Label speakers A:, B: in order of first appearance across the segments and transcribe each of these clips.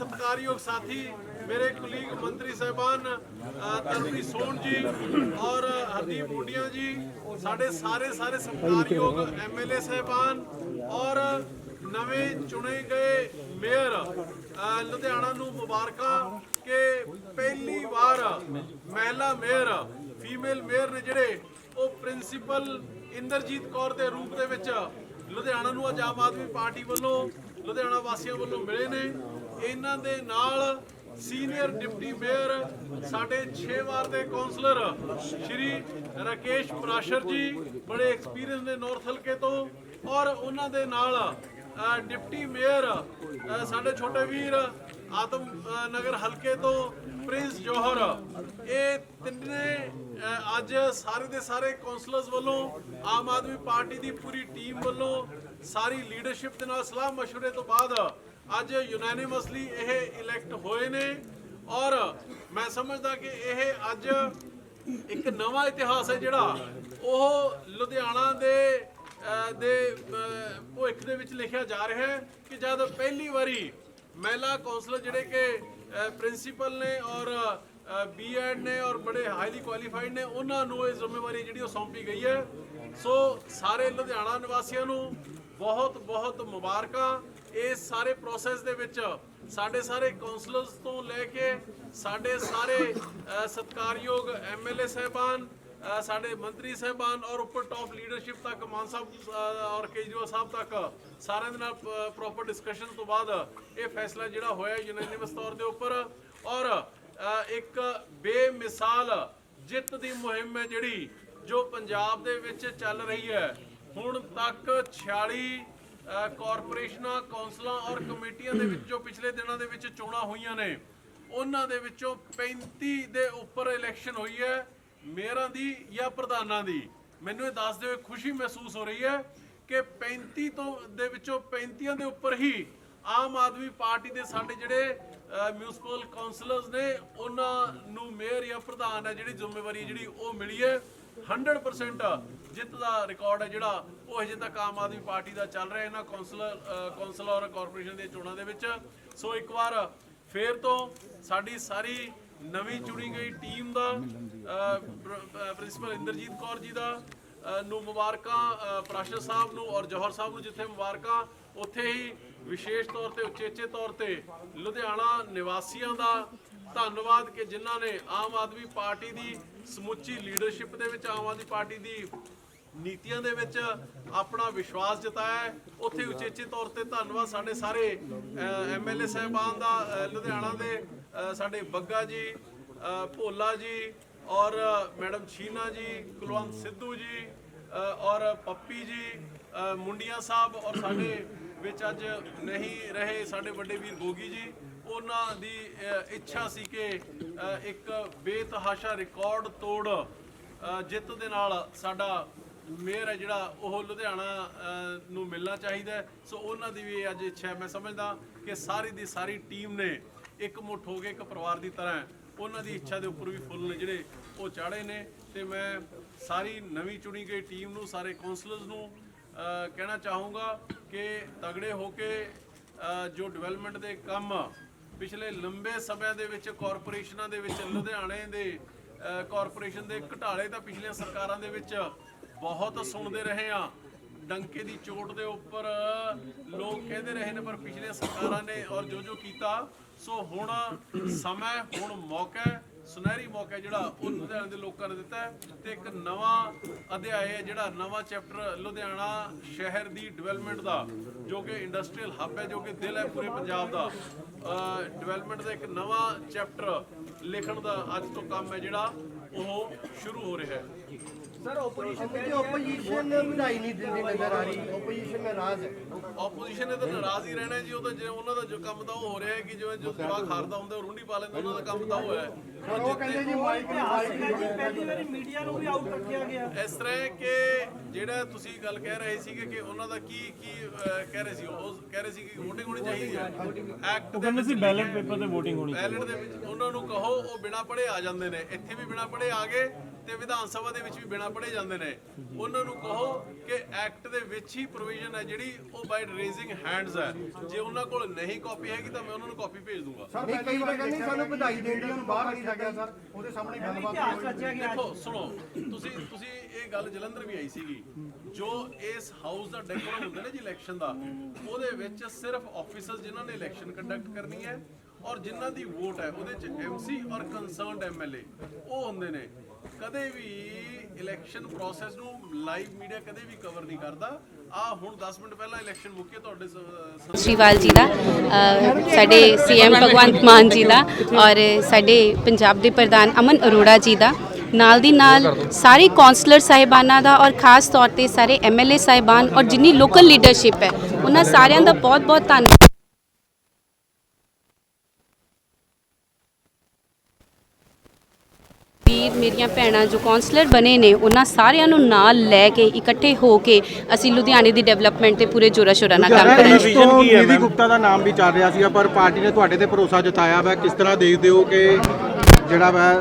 A: ਸਤਿਕਾਰਯੋਗ ਸਾਥੀ ਮੇਰੇ ਕੁਲੀਗ ਮੰਤਰੀ ਸਾਹਿਬਾਨ ਅ, ਸੋਨ ਜੀ ਔਰ ਹਰਦੀਪ ਮੁੰਡੀਆਂ ਜੀ ਸਾਡੇ ਸਾਰੇ ਸਾਰੇ ਸਤਿਕਾਰਯੋਗ ਐਮਐਲਏ ਸਾਹਿਬਾਨ ਔਰ ਨਵੇਂ ਚੁਣੇ ਗਏ ਮੇਅਰ ਲੁਧਿਆਣਾ ਨੂੰ ਮੁਬਾਰਕਾਂ ਕਿ ਪਹਿਲੀ ਵਾਰ ਮਹਿਲਾ ਮੇਅਰ ਫੀਮੇਲ ਮੇਅਰ ਨੇ ਜਿਹੜੇ ਉਹ ਪ੍ਰਿੰਸੀਪਲ ਇੰਦਰਜੀਤ ਕੌਰ ਦੇ ਰੂਪ ਦੇ ਵਿੱਚ ਲੁਧਿਆਣਾ ਨੂੰ ਅੱਜ ਆਮ ਆਦਮੀ ਪਾਰਟੀ ਵੱਲੋਂ ਲੁਧਿਆਣਾ ਵਾਸੀਆਂ ਵੱਲੋਂ ਮਿਲੇ ਨੇ। ਇਹਨਾਂ ਦੇ ਨਾਲ ਸੀਨੀਅਰ ਡਿਪਟੀ ਮੇਅਰ ਸਾਡੇ 6 ਵਾਰ ਦੇ ਕਾਉਂਸਲਰ ਸ਼੍ਰੀ ਰਾਕੇਸ਼ ਪ੍ਰਾਸ਼ਰ ਜੀ ਬੜੇ ਐਕਸਪੀਰੀਅੰਸ ਨੇ ਨਾਰਥ ਹਲਕੇ ਤੋਂ ਔਰ ਉਹਨਾਂ ਦੇ ਨਾਲ ਅ, ਡਿਪਟੀ ਮੇਅਰ ਅ, ਸਾਡੇ ਛੋਟੇ ਵੀਰ ਆਦਮ ਅ, ਨਗਰ ਹਲਕੇ ਤੋਂ ਪ੍ਰਿੰਸ ਜੋਹਰ ਇਹ ਤਿੰਨੇ ਅ, ਅੱਜ ਸਾਰੇ ਦੇ ਸਾਰੇ ਕਾਉਂਸਲਰਸ ਵੱਲੋਂ ਆਮ ਆਦਮੀ ਪਾਰਟੀ ਦੀ ਪੂਰੀ ਟੀਮ ਵੱਲੋਂ ਸਾਰੀ ਲੀਡਰਸ਼ਿਪ ਦੇ ਨਾਲ ਸਲਾਹ مشورے ਤੋਂ ਬਾਅਦ ਅੱਜ ਯੂਨੈਨਿਮਸਲੀ ਇਹ ਇਲੈਕਟ ਹੋਏ ਨੇ ਔਰ ਮੈਂ ਸਮਝਦਾ ਕਿ ਇਹ ਅੱਜ ਇੱਕ ਨਵਾਂ ਇਤਿਹਾਸ ਹੈ ਜਿਹੜਾ ਉਹ ਲੁਧਿਆਣਾ ਦੇ ਦੇ ਅ, ਭਵਿੱਖ ਦੇ ਵਿੱਚ ਲਿਖਿਆ ਜਾ ਰਿਹਾ ਹੈ ਕਿ ਜਦ ਪਹਿਲੀ ਵਾਰੀ ਮਹਿਲਾ ਕੌਂਸਲਰ ਜਿਹੜੇ ਕਿ ਪ੍ਰਿੰਸੀਪਲ ਨੇ ਔਰ ਬੀਐਡ ਨੇ ਔਰ ਬੜੇ ਹਾਈਲੀ ਕੁਆਲੀਫਾਈਡ ਨੇ ਉਹਨਾਂ ਨੂੰ ਇਹ ਜ਼ਿੰਮੇਵਾਰੀ ਜਿਹੜੀ ਉਹ ਸੌਂਪੀ ਗਈ ਹੈ। ਸੋ ਸਾਰੇ ਲੁਧਿਆਣਾ ਨਿਵਾਸੀਆਂ ਨੂੰ ਬਹੁਤ ਬਹੁਤ ਮੁਬਾਰਕਾਂ। ਇਸ ਸਾਰੇ ਪ੍ਰੋਸੈਸ ਦੇ ਵਿੱਚ ਸਾਡੇ ਸਾਰੇ ਕਾਉਂਸਲਰਸ ਤੋਂ ਲੈ ਕੇ ਸਾਡੇ ਸਾਰੇ ਅ, ਸਤਿਕਾਰਯੋਗ ਐਮਐਲਏ ਸਹਿਬਾਨ ਅ, ਸਾਡੇ ਮੰਤਰੀ ਸਹਿਬਾਨ ਔਰ ਉੱਪਰ ਟਾਪ ਲੀਡਰਸ਼ਿਪ ਤੱਕ ਮਾਨ ਸਾਹਿਬ ਔਰ ਕੇਜਰੀਵਾਲ ਸਾਹਿਬ ਤੱਕ ਸਾਰਿਆਂ ਦੇ ਨਾਲ ਪ੍ਰੋਪਰ ਡਿਸਕਸ਼ਨ ਤੋਂ ਬਾਅਦ ਇਹ ਫੈਸਲਾ ਜਿਹੜਾ ਹੋਇਆ ਯੂਨੈਨਿਮਸ ਤੌਰ ਦੇ ਉੱਪਰ ਔਰ ਇੱਕ ਬੇਮਿਸਾਲ ਜਿੱਤ ਦੀ ਮੁਹਿੰਮ ਹੈ ਜਿਹੜੀ ਜੋ ਪੰਜਾਬ ਦੇ ਵਿੱਚ ਚੱਲ ਰਹੀ ਹੈ। ਹੁਣ ਤੱਕ 46 ਕਾਰਪੋਰੇਸ਼ਨਾਂ, ਕੌਂਸਲਾਂ ਔਰ ਕਮੇਟੀਆਂ ਦੇ ਵਿੱਚੋਂ ਪਿਛਲੇ ਦਿਨਾਂ ਦੇ ਵਿੱਚ ਚੋਣਾਂ ਹੋਈਆਂ ਨੇ। ਉਹਨਾਂ ਦੇ ਵਿੱਚੋਂ 35 ਦੇ ਉੱਪਰ ਇਲੈਕਸ਼ਨ ਹੋਈ ਹੈ, ਮੇਅਰਾਂ ਦੀ ਜਾਂ ਪ੍ਰਧਾਨਾਂ ਦੀ। ਮੈਨੂੰ ਇਹ ਦੱਸਦੇ ਹੋਏ ਖੁਸ਼ੀ ਮਹਿਸੂਸ ਹੋ ਰਹੀ ਹੈ ਕਿ 35 ਤੋਂ ਦੇ ਵਿੱਚੋਂ 35 ਦੇ ਉੱਪਰ ਹੀ ਆਮ ਆਦਮੀ ਪਾਰਟੀ ਦੇ ਸਾਡੇ ਜਿਹੜੇ ਮਿਊਨਿਸਪਲ ਕਾਉਂਸਲਰਸ ਨੇ, ਉਹਨਾਂ ਨੂੰ ਮੇਅਰ ਜਾਂ ਪ੍ਰਧਾਨ ਹੈ ਜਿਹੜੀ ਜ਼ਿੰਮੇਵਾਰੀ ਜਿਹੜੀ ਉਹ ਮਿਲੀ ਹੈ। 100% ਜਿੱਤ ਦਾ ਰਿਕਾਰਡ ਹੈ ਜਿਹੜਾ ਉਹ ਅਜੇ ਤੱਕ ਆਮ ਆਦਮੀ ਪਾਰਟੀ ਦਾ ਚੱਲ ਰਿਹਾ ਇਹਨਾਂ ਕਾਉਂਸਲਰ ਕਾਉਂਸਲ ਔਰ ਕਾਰਪੋਰੇਸ਼ਨ ਦੀਆਂ ਚੋਣਾਂ ਦੇ ਵਿੱਚ। ਸੋ ਇੱਕ ਵਾਰ ਫੇਰ ਤੋਂ ਸਾਡੀ ਸਾਰੀ ਨਵੀਂ ਚੁਣੀ ਗਈ ਟੀਮ ਦਾ ਪ੍ਰਿੰਸੀਪਲ ਇੰਦਰਜੀਤ ਕੌਰ ਜੀ ਦਾ ਨੂੰ ਮੁਬਾਰਕਾਂ ਅ, ਪ੍ਰਾਸ਼ਰ ਸਾਹਿਬ ਨੂੰ ਔਰ ਜੋਹਰ ਸਾਹਿਬ ਨੂੰ ਜਿੱਥੇ ਮੁਬਾਰਕਾਂ ਉੱਥੇ ਹੀ ਵਿਸ਼ੇਸ਼ ਤੌਰ ਤੇ ਉਚੇਚੇ ਤੌਰ ਤੇ ਲੁਧਿਆਣਾ ਨਿਵਾਸੀਆਂ ਦਾ ਧੰਨਵਾਦ ਕਿ ਜਿਨ੍ਹਾਂ ਨੇ ਆਮ ਆਦਮੀ ਪਾਰਟੀ ਦੀ ਸਮੁੱਚੀ ਲੀਡਰਸ਼ਿਪ ਦੇ ਵਿੱਚ ਆਮ ਆਦਮੀ ਪਾਰਟੀ ਦੀ ਨੀਤੀਆਂ ਦੇ ਵਿੱਚ ਆਪਣਾ ਵਿਸ਼ਵਾਸ ਜਤਾਇਆ ਉੱਥੇ ਉਚੇਚੇ ਤੌਰ ਤੇ ਧੰਨਵਾਦ ਸਾਡੇ ਸਾਰੇ ਐਮਐਲਏ ਸਾਹਿਬਾਨ ਦਾ ਲੁਧਿਆਣਾ ਦੇ ਸਾਡੇ ਬੱਗਾ ਜੀ ਭੋਲਾ ਜੀ ਔਰ ਮੈਡਮ ਛੀਨਾ ਜੀ, ਕੁਲਵੰਤ ਸਿੱਧੂ ਜੀ ਔਰ ਪੱਪੀ ਜੀ ਮੁੰਡੀਆਂ ਸਾਹਿਬ ਔਰ ਸਾਡੇ ਵਿੱਚ ਅੱਜ ਨਹੀਂ ਰਹੇ ਸਾਡੇ ਵੱਡੇ ਵੀਰ ਗੋਗੀ ਜੀ। ਉਹਨਾਂ ਦੀ ਇੱਛਾ ਸੀ ਕਿ ਇੱਕ ਬੇਤਹਾਸ਼ਾ ਰਿਕਾਰਡ ਤੋੜ ਜਿੱਤ ਦੇ ਨਾਲ ਸਾਡਾ ਮੇਅਰ ਹੈ ਜਿਹੜਾ, ਉਹ ਲੁਧਿਆਣਾ ਨੂੰ ਮਿਲਣਾ ਚਾਹੀਦਾ ਹੈ। ਸੋ ਉਹਨਾਂ ਦੀ ਵੀ ਅੱਜ ਇੱਛਾ ਮੈਂ ਸਮਝਦਾ ਕਿ ਸਾਰੀ ਦੀ ਸਾਰੀ ਟੀਮ ਨੇ ਇੱਕ ਮੁੱਠ ਹੋ ਕੇ ਇੱਕ ਪਰਿਵਾਰ ਦੀ ਤਰ੍ਹਾਂ ਉਹਨਾਂ ਦੀ ਇੱਛਾ ਦੇ ਉੱਪਰ ਵੀ ਫੁੱਲ ਨੇ ਜਿਹੜੇ ਉਹ ਚਾੜੇ ਨੇ ਤੇ ਮੈਂ ਸਾਰੀ ਨਵੀਂ ਚੁਣੀ ਗਈ ਟੀਮ ਨੂੰ, ਸਾਰੇ ਕਾਉਂਸਲਰਸ ਨੂੰ ਕਹਿਣਾ ਚਾਹੂੰਗਾ ਕਿ ਤਗੜੇ ਹੋ ਕੇ ਜੋ ਡਿਵੈਲਪਮੈਂਟ ਦੇ ਕੰਮ ਪਿਛਲੇ ਲੰਬੇ ਸਮੇਂ ਦੇ ਵਿੱਚ ਕਾਰਪੋਰੇਸ਼ਨਾਂ ਦੇ ਵਿੱਚ, ਲੁਧਿਆਣੇ ਦੇ ਕਾਰਪੋਰੇਸ਼ਨ ਦੇ ਘਟਾਲੇ ਤਾਂ ਪਿਛਲੀਆਂ ਸਰਕਾਰਾਂ ਦੇ ਵਿੱਚ ਬਹੁਤ ਸੁਣਦੇ ਰਹੇ ਆ। ਡੰਕੇ ਦੀ ਚੋਟ ਦੇ ਉੱਪਰ ਲੋਕ ਕਹਿੰਦੇ ਰਹੇ ਨੇ, ਪਰ ਪਿਛਲੀਆਂ ਸਰਕਾਰਾਂ ਨੇ ਔਰ ਜੋ ਜੋ ਕੀਤਾ, ਸੋ ਹੁਣ ਸਮਾਂ ਹੁਣ ਮੌਕਾ ਸੁਨਹਿਰੀ ਮੌਕਾ ਜਿਹੜਾ ਉਹ ਲੁਧਿਆਣੇ ਦੇ ਲੋਕਾਂ ਨੇ ਦਿੱਤਾ ਹੈ ਤੇ ਇੱਕ ਨਵਾਂ ਅਧਿਆਇ ਹੈ ਜਿਹੜਾ ਨਵਾਂ ਚੈਪਟਰ ਲੁਧਿਆਣਾ ਸ਼ਹਿਰ ਦੀ ਡਿਵੈਲਪਮੈਂਟ ਦਾ, ਜੋ ਕਿ ਇੰਡਸਟਰੀਅਲ ਹੱਬ ਹੈ, ਜੋ ਕਿ ਦਿਲ ਹੈ ਪੂਰੇ ਪੰਜਾਬ ਦਾ। ਡਿਵੈਲਪਮੈਂਟ ਦਾ ਇੱਕ ਨਵਾਂ ਚੈਪਟਰ ਲਿਖਣ ਦਾ ਅੱਜ ਤੋਂ ਕੰਮ ਹੈ ਜਿਹੜਾ ਉਹ ਸ਼ੁਰੂ ਹੋ ਰਿਹਾ ਹੈ।
B: ਸਰ ਆਪੋਜੀਸ਼ਨ ਕਹਿੰਦੀ ਆਪੋਜੀਸ਼ਨ ਵਧਾਈ ਨਹੀਂ ਦਿੰਦੀ ਨਜ਼ਰ ਆ ਰਹੀ। ਆਪੋਜੀਸ਼ਨ ਨਾਰਾਜ਼ ਹੈ।
A: ਆਪੋਜੀਸ਼ਨ ਨੇ ਤਾਂ ਨਾਰਾਜ਼ ਹੀ ਰਹਿਣਾ ਜੀ ਉਹ ਤਾਂ ਜੇ ਉਹਨਾਂ ਦਾ ਜੋ ਕੰਮ ਤਾਂ ਉਹ ਹੋ ਰਿਹਾ ਹੈ ਕਿ ਜਿਵੇਂ ਜੋ ਜਵਾਕ ਹਾਰਦਾ ਹੁੰਦਾ ਉਹ ਰੁੰਡੀ ਪਾ ਲੈਂਦਾ ਉਹਨਾਂ ਦਾ ਕੰਮ ਤਾਂ ਉਹ ਹੈ।
B: ਉਹ ਕਹਿੰਦੇ ਜੀ ਮਾਈਕ
C: ਪਹਿਲੀ ਵਾਰੀ ਮੀਡੀਆ ਨੂੰ ਵੀ ਆਊਟ ਰੱਖਿਆ ਗਿਆ।
A: ਇਸ ਤਰ੍ਹਾਂ ਕਿ ਜਿਹੜਾ ਤੁਸੀਂ ਗੱਲ ਕਹਿ ਰਹੇ ਸੀਗੇ ਕਿ ਉਹਨਾਂ ਦਾ ਕੀ ਕੀ ਕਹਿ ਰਹੇ ਸੀ ਉਹ ਕਹਿ ਰਹੇ ਸੀ ਕਿ VOTING ਹੋਣੀ ਚਾਹੀਦੀ ਹੈ। ਐਕਟ ਦੇ
D: ਕਹਿੰਦੇ ਸੀ ਬੈਲਟ ਪੇਪਰ ਤੇ VOTING ਹੋਣੀ
A: ਬੈਲਟ ਦੇ ਵਿੱਚ ਉਹਨਾਂ ਨੂੰ ਕਹੋ ਉਹ ਬਿਨਾ ਪੜ੍ਹੇ ਆ ਜਾਂਦੇ ਨੇ। ਇੱਥੇ ਵੀ ਬਿਨਾ ਪੜ੍ਹੇ ਆ ਗਏ ਤੇ ਵਿਧਾਨ ਸਭਾ ਦੇ ਵਿੱਚ ਵੀ ਬਿਨਾ ਪੜੇ ਜਾਂਦੇ ਨੇ। ਉਹਨਾਂ ਨੂੰ ਕਹੋ ਕਿ ਐਕਟ ਦੇ ਵਿੱਚ ਹੀ ਪ੍ਰੋਵੀਜ਼ਨ ਹੈ ਜਿਹੜੀ ਉਹ ਬਾਈ ਰੇਜ਼ਿੰਗ ਹੈਂਡਸ ਹੈ। ਜੇ ਉਹਨਾਂ ਕੋਲ ਨਹੀਂ ਕਾਪੀ ਹੈਗੀ ਤਾਂ ਮੈਂ ਉਹਨਾਂ ਨੂੰ ਕਾਪੀ ਭੇਜ ਦੂੰਗਾ।
B: ਨਹੀਂ ਕਈ ਵਾਰ ਕਹਿੰਦੇ ਸਾਨੂੰ ਵਧਾਈ ਦੇਣ ਦੀ ਨੂੰ ਬਾਹਰ ਨਹੀਂ ਸਕਿਆ ਸਰ। ਉਹਦੇ ਸਾਹਮਣੇ ਗੱਲਬਾਤ
A: ਦੇਖੋ ਸੁਣੋ ਤੁਸੀਂ ਤੁਸੀਂ ਇਹ ਗੱਲ ਜਲੰਧਰ ਵੀ ਆਈ ਸੀਗੀ। ਜੋ ਇਸ ਹਾਊਸ ਦਾ ਡੈਕੋਰਮ ਹੁੰਦਾ ਨਾ ਜੀ ਇਲੈਕਸ਼ਨ ਦਾ ਉਹਦੇ ਵਿੱਚ ਸਿਰਫ ਆਫੀਸਰਸ ਜਿਨ੍ਹਾਂ ਨੇ ਇਲੈਕਸ਼ਨ ਕੰਡਕਟ ਕਰਨੀ ਹੈ ਔਰ ਜਿਨ੍ਹਾਂ ਦੀ ਵੋਟ ਹੈ, ਉਹਦੇ ਚ ਐਮਸੀ ਔਰ ਕੰਸਰਨਡ ਐਮਐਲਏ ਉਹ ਹੁੰਦੇ ਨੇ। ਕਦੇ ਵੀ ਇਲੈਕਸ਼ਨ ਪ੍ਰੋਸੈਸ ਨੂੰ ਲਾਈਵ ਮੀਡੀਆ ਕਦੇ ਵੀ ਕਵਰ ਨਹੀਂ ਕਰਦਾ। ਆ ਹੁਣ 10 ਮਿੰਟ ਪਹਿਲਾਂ ਇਲੈਕਸ਼ਨ ਮੁੱਕੀ ਤੁਹਾਡੇ
D: ਸ਼੍ਰੀਵਾਲ ਜੀ ਦਾ ਸਾਡੇ ਸੀਐਮ ਭਗਵੰਤ ਮਾਨ ਜੀ ਦਾ ਔਰ ਸਾਡੇ ਪੰਜਾਬ ਦੇ ਪ੍ਰਧਾਨ ਅਮਨ ਅਰੋੜਾ ਜੀ ਦਾ। ਨਾਲ ਦੀ ਨਾਲ ਸਾਰੇ ਕਾਉਂਸਲਰ ਸਾਹਿਬਾਨਾਂ ਦਾ ਔਰ ਖਾਸ ਤੌਰ ਤੇ ਸਾਰੇ ਐਮਐਲਏ ਸਾਹਿਬਾਨ ਔਰ ਜਿੰਨੀ ਲੋਕਲ ਲੀਡਰਸ਼ਿਪ ਹੈ, ਉਹਨਾਂ ਸਾਰਿਆਂ ਦਾ ਬਹੁਤ ਬਹੁਤ ਧੰਨਵਾਦ ਵੀਰ ਮੇਰੀਆਂ ਭੈਣਾਂ ਜੋ ਕਾਉਂਸਲਰ ਬਣੇ ਨੇ ਉਹਨਾਂ ਸਾਰਿਆਂ ਨੂੰ ਨਾਲ ਲੈ ਕੇ ਇਕੱਠੇ ਹੋ ਕੇ ਅਸੀਂ ਲੁਧਿਆਣੇ ਦੀ ਡਿਵੈਲਪਮੈਂਟ ਤੇ ਪੂਰੇ ਜੋਰਾ ਸ਼ੋਰਾ ਨਾਲ ਕੰਮ ਕਰਾਂਗੇ।
E: ਤੋਂ ਨਿਧੀ ਗੁਪਤਾ ਦਾ ਨਾਮ ਵੀ ਚੱਲ ਰਿਹਾ ਸੀ ਪਰ ਪਾਰਟੀ ਨੇ ਤੁਹਾਡੇ ਤੇ ਭਰੋਸਾ ਜਤਾਇਆ ਵਾ। ਕਿਸ ਤਰ੍ਹਾਂ ਦੇਖਦੇ ਹੋ ਕਿ ਜਿਹੜਾ ਵਾ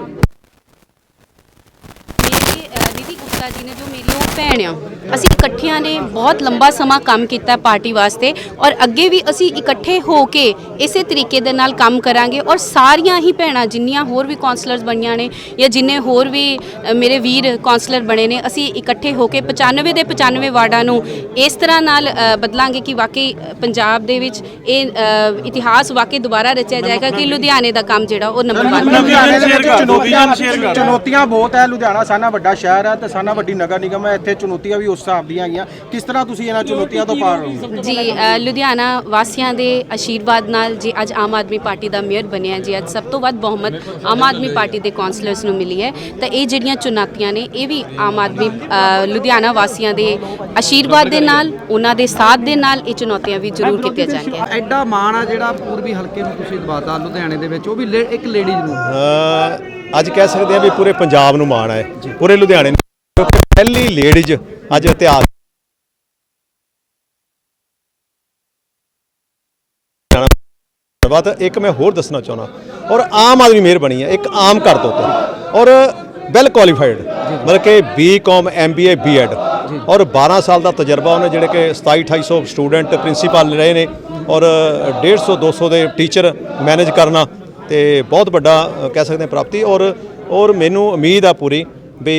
D: ਦੀਦੀ ਗੁਪਤਾ ਜੀ ਨੇ ਜੋ ਮੇਰੀ ਉਹ ਭੈਣ ਆ। ਅਸੀਂ ਇਕੱਠਿਆਂ ਨੇ ਬਹੁਤ ਲੰਬਾ ਸਮਾਂ ਕੰਮ ਕੀਤਾ ਪਾਰਟੀ ਵਾਸਤੇ ਔਰ ਅੱਗੇ ਵੀ ਅਸੀਂ ਇਕੱਠੇ ਹੋ ਕੇ ਇਸੇ ਤਰੀਕੇ ਦੇ ਨਾਲ ਕੰਮ ਕਰਾਂਗੇ ਔਰ ਸਾਰੀਆਂ ਹੀ ਭੈਣਾਂ ਜਿੰਨੀਆਂ ਹੋਰ ਵੀ ਕਾਉਂਸਲਰਸ ਬਣੀਆਂ ਨੇ ਜਾਂ ਜਿੰਨੇ ਹੋਰ ਵੀ ਅ, ਮੇਰੇ ਵੀਰ ਕਾਉਂਸਲਰ ਬਣੇ ਨੇ ਅਸੀਂ ਇਕੱਠੇ ਹੋ ਕੇ 95 ਦੇ 95 ਵਾਰਡਾਂ ਨੂੰ ਇਸ ਤਰ੍ਹਾਂ ਨਾਲ ਅ, ਬਦਲਾਂਗੇ ਕਿ ਵਾਕਈ ਅ, ਪੰਜਾਬ ਦੇ ਵਿੱਚ ਇਹ ਅ, ਇਤਿਹਾਸ ਵਾਕਈ ਦੁਬਾਰਾ ਰਚਿਆ ਜਾਏਗਾ ਕਿ ਲੁਧਿਆਣੇ ਦਾ ਕੰਮ ਜਿਹੜਾ ਉਹ ਨੰਬਰ 1
E: ਲੁਧਿਆਣੇ ਦੇ ਵਿੱਚ ਚੁਣੌਤੀਆਂ ਚੁਣੌਤੀਆਂ ਬਹੁਤ ਹੈ ਲੁਧਿਆਣਾ ਸਾਨਾ ਵੱਡਾ ਸ਼ਹਿਰ ਹੈ ਤੇ ਸਾਨਾ ਵੱਡੀ ਨਗਰ ਨਿਗਮ ਹੈ ਇੱਥੇ ਚੁਣੌਤੀਆਂ ਵੀ ਉਸ ਹਿਸਾਬ ਦੀਆਂ ਹੈਗੀਆਂ। ਕਿਸ ਤਰ੍ਹਾਂ ਤੁਸੀਂ ਇਹਨਾਂ ਚੁਣੌਤੀਆਂ ਤੋਂ ਪਾਰ ਰਹੋਗੇ
D: ਜੀ ਲੁਧਿਆਣਾ ਵਾਸੀਆਂ ਦੇ ਆਸ਼ੀਰਵਾਦ ਨਾਲ ਜੀ ਅੱਜ ਆਮ ਆਦਮੀ ਪਾਰਟੀ ਦਾ ਮੇਅਰ ਬਣਿਆ ਜੀ ਅੱਜ ਸਭ ਤੋਂ ਵੱਧ ਬਹੁਮਤ ਆਮ ਆਦਮੀ ਪਾਰਟੀ ਦੇ ਕਾਉਂਸਲਰਸ ਨੂੰ ਮਿਲੀ ਹੈ ਤਾਂ ਇਹ ਜਿਹੜੀਆਂ ਚੁਣੌਤੀਆਂ ਨੇ ਇਹ ਵੀ ਆਮ ਆਦਮੀ ਲੁਧਿਆਣਾ ਵਾਸੀਆਂ ਦੇ ਆਸ਼ੀਰਵਾਦ ਦੇ ਨਾਲ ਉਹਨਾਂ ਦੇ ਸਾਥ ਦੇ ਨਾਲ ਇਹ ਚੁਣੌਤੀਆਂ ਵੀ ਜ਼ਰੂਰ ਕੀਤੀਆਂ ਜਾਣਗੀਆਂ।
F: ਐਡਾ ਮਾਣ ਆ ਜਿਹੜਾ ਪੂਰਬੀ ਹਲਕੇ ਨੂੰ ਤੁਸੀਂ ਦਵਾਤਾ ਲੁਧਿਆਣੇ ਦੇ ਵਿੱਚ ਉਹ ਵੀ ਇੱਕ ਲੇਡੀਜ਼ ਨੂੰ
G: ਅੱਜ ਕਹਿ ਸਕਦੇ ਆ ਵੀ ਪੂਰੇ ਪੰਜਾਬ ਨੂੰ ਮਾਣ ਹੈ ਪੂਰੇ ਲੁਧਿਆਣੇ ਪਹਿਲੀ ਲੇਡੀਜ਼ ਅੱਜ ਇਤਿਹਾਸ ਧੰਨਵਾਦ ਇੱਕ ਮੈਂ ਹੋਰ ਦੱਸਣਾ ਚਾਹੁੰਦਾ। ਔਰ ਆਮ ਆਦਮੀ ਮੇਅਰ ਬਣੀ ਹੈ, ਇੱਕ ਆਮ ਘਰ ਤੋਂ ਤੋਂ ਔਰ ਵੈਲ ਕੁਆਲੀਫਾਈਡ ਮਤਲਬ ਕਿ ਬੀਕਾਮ ਐਮਬੀਏ ਬੀਐਡ ਔਰ 12 ਸਾਲ ਦਾ ਤਜਰਬਾ ਉਹਨੇ, ਜਿਹੜੇ ਕਿ 27 2800 ਸਟੂਡੈਂਟ ਪ੍ਰਿੰਸੀਪਲ ਰਹੇ ਨੇ। ਔਰ 150 200 ਦੇ ਟੀਚਰ ਮੈਨੇਜ ਕਰਨਾ ਤੇ ਬਹੁਤ ਵੱਡਾ ਕਹਿ ਸਕਦੇ ਹਾਂ, ਪ੍ਰਾਪਤੀ। ਔਰ ਔਰ ਮੈਨੂੰ ਉਮੀਦ ਆ ਪੂਰੀ ਵੀ